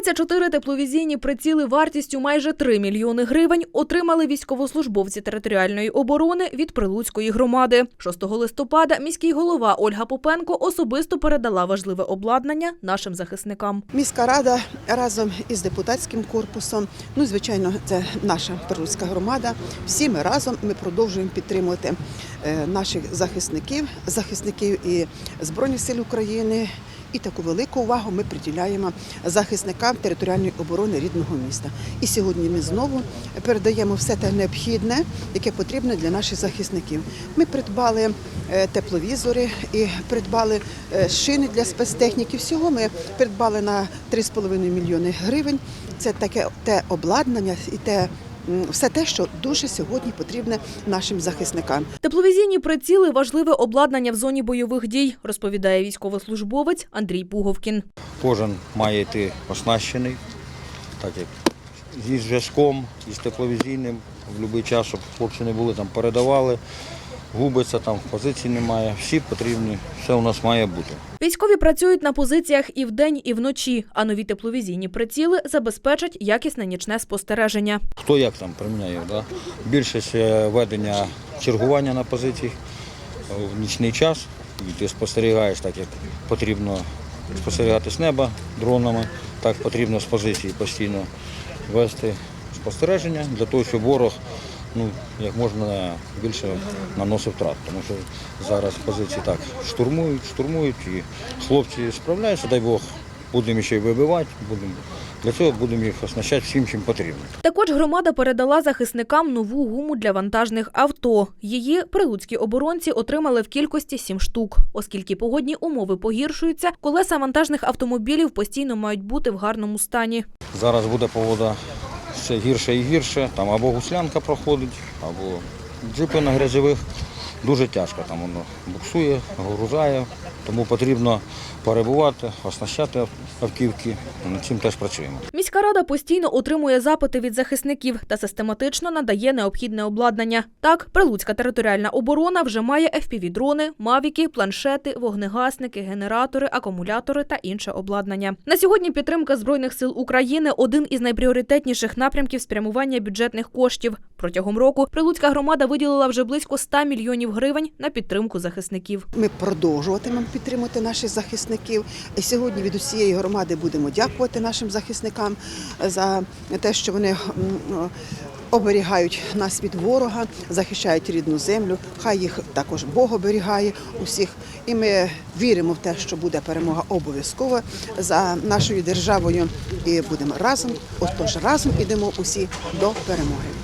34 тепловізійні приціли вартістю майже 3 мільйони гривень отримали військовослужбовці територіальної оборони від Прилуцької громади. 6 листопада міський голова Ольга Попенко особисто передала важливе обладнання нашим захисникам. Міська рада разом із депутатським корпусом, ну звичайно, це наша Прилуцька громада. Всі ми разом ми продовжуємо підтримувати е, наших захисників, захисників і Збройних сил України. І таку велику увагу ми приділяємо захисникам територіальної оборони рідного міста. І сьогодні ми знову передаємо все те необхідне, яке потрібно для наших захисників. Ми придбали е, тепловізори і придбали е, шини для спецтехніки. Всього ми придбали на 3,5 мільйони гривень. Це таке те обладнання і те. Все те, що дуже сьогодні потрібне нашим захисникам. Тепловізійні приціли важливе обладнання в зоні бойових дій, розповідає військовослужбовець Андрій Пуговкін. Кожен має йти оснащений, так як зі зв'язком, із тепловізійним, в будь-який час, щоб хлопці не були там, передавали, губиться, там позицій немає. Всі потрібні, все у нас має бути. Військові працюють на позиціях і вдень, і вночі, а нові тепловізійні приціли забезпечать якісне нічне спостереження. Хто як там приміняє, да? більшість е, ведення чергування на позиції е, в нічний час. І ти спостерігаєш так, як потрібно спостерігати з неба дронами, так потрібно з позиції постійно вести спостереження для того, щоб ворог ну, як можна більше наносив втрат. Тому що зараз позиції так штурмують, штурмують і хлопці справляються, дай Бог, будемо ще й вибивати, будемо. Для цього будемо їх оснащати всім, чим потрібно. Також громада передала захисникам нову гуму для вантажних авто. Її прилуцькі оборонці отримали в кількості 7 штук. Оскільки погодні умови погіршуються, колеса вантажних автомобілів постійно мають бути в гарному стані. Зараз буде погода все гірше і гірше. Там або гуслянка проходить, або джипи на грязьових. Дуже тяжко там воно буксує, грузає, тому потрібно перебувати, оснащати автівки. Над цим теж працюємо. Міська рада постійно отримує запити від захисників та систематично надає необхідне обладнання. Так, Прилуцька територіальна оборона вже має FPV-дрони, мавіки, планшети, вогнегасники, генератори, акумулятори та інше обладнання. На сьогодні підтримка збройних сил України один із найпріоритетніших напрямків спрямування бюджетних коштів. Протягом року Прилуцька громада виділила вже близько 100 мільйонів гривень на підтримку захисників. Ми продовжуватимемо підтримувати наших захисників. І сьогодні від усієї громади будемо дякувати нашим захисникам за те, що вони оберігають нас від ворога, захищають рідну землю. Хай їх також Бог оберігає усіх. І ми віримо в те, що буде перемога обов'язково за нашою державою. І будемо разом. Отож, разом ідемо усі до перемоги.